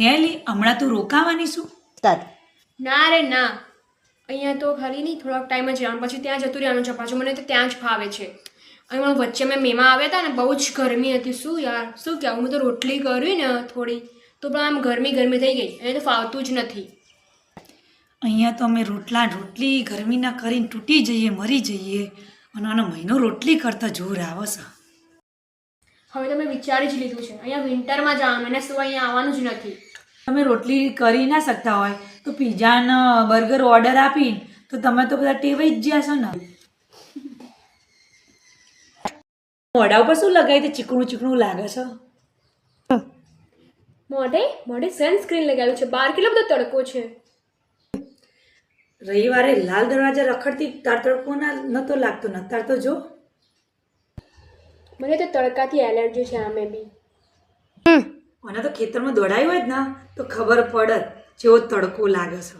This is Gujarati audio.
હે લી હમણાં તો રોકાવાની શું? તાર. ના રે ના. અહીંયા તો ખાલી નહીં થોડોક ટાઈમ જ રહેવાનું. પછી ત્યાં જતું રહેવાનું છે પાછું. મને તો ત્યાં જ ફાવે છે. અને વચ્ચે મેં મેમાં આવ્યા હતા ને બહુ જ ગરમી હતી. શું યાર શું કહેવું? મેં તો રોટલી કરી ને થોડી. તો પણ આમ ગરમી ગરમી થઈ ગઈ. એને તો ફાવતું જ નથી. અહીંયા તો અમે રોટલા રોટલી ગરમીના કરીને તૂટી જઈએ મરી જઈએ. અને આનો મહિનો રોટલી કરતા જોર આવે છે. હવે તમે વિચારી જ લીધું છે. અહીંયા વિન્ટરમાં જવાનું એને શું અહીંયા આવવાનું જ નથી. તમે રોટલી કરી ના શકતા હોય તો પીઝાનો બર્ગર ઓર્ડર આપીને તો તમે તો બધા ટેવાઈ જ છો ને. મોઢા ઉપર શું લગાવી તે ચીકણું ચીકણું લાગે છે? મોઢે? મોઢે સનસ્ક્રીન લગાવ્યું છે. બહાર કેટલો બધો તડકો છે? રવિવારે લાલ દરવાજા રખડતી તાર તડકો ના નતો લાગતો ન. તાર તો જો. મને તો તડકાથી એલર્જી છે આમે બી અને તો ખેતરમાં દોડાયું હોય જ ને, તો ખબર પડત જેવો તડકો લાગે છે.